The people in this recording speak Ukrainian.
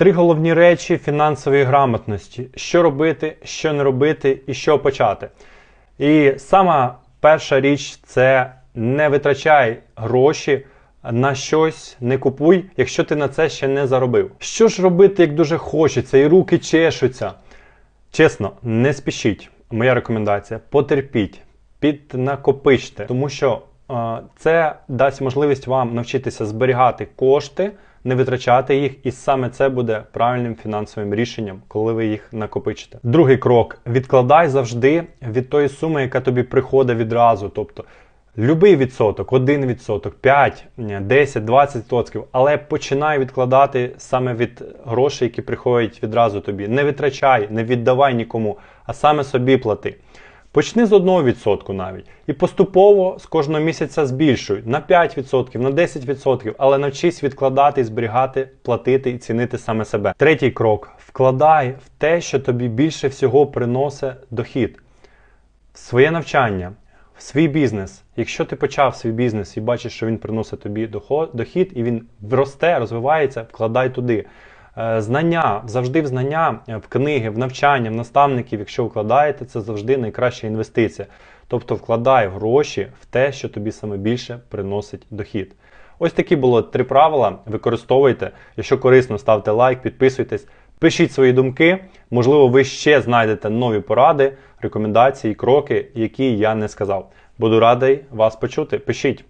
Три головні речі фінансової грамотності: що робити, що не робити і що почати. І сама перша річ це не витрачай гроші на щось, не купуй, якщо ти на це ще не заробив. Що ж робити, як дуже хочеться, і руки чешуться? Чесно, не спішіть. Моя рекомендація: потерпіть, піднакопичте, тому що е, це дасть можливість вам навчитися зберігати кошти, не витрачати їх, і саме це буде правильним фінансовим рішенням, коли ви їх накопичите. Другий крок: відкладай завжди від тої суми, яка тобі приходить відразу. Тобто Любий відсоток, 1 відсоток, 5, 10, 20 відсотків, але починай відкладати саме від грошей, які приходять відразу тобі. Не витрачай, не віддавай нікому, а саме собі плати. Почни з 1% навіть. І поступово з кожного місяця збільшуй на 5%, на 10%, але навчись відкладати, зберігати, платити і цінити саме себе. Третій крок: вкладай в те, що тобі більше всього приносить дохід. В своє навчання, в свій бізнес. Якщо ти почав свій бізнес і бачиш, що він приносить тобі дохід, і він росте, розвивається, вкладай туди. Е, Знання, завжди в знання, е, в книги, в навчання, в наставників, якщо вкладаєте, це завжди найкраща інвестиція. Тобто вкладай гроші в те, що тобі саме більше приносить дохід. Ось такі було три правила. Використовуйте. Якщо корисно, ставте лайк, підписуйтесь, пишіть свої думки. Можливо, ви ще знайдете нові поради, рекомендації, кроки, які я не сказав. Буду радий вас почути. Пишіть.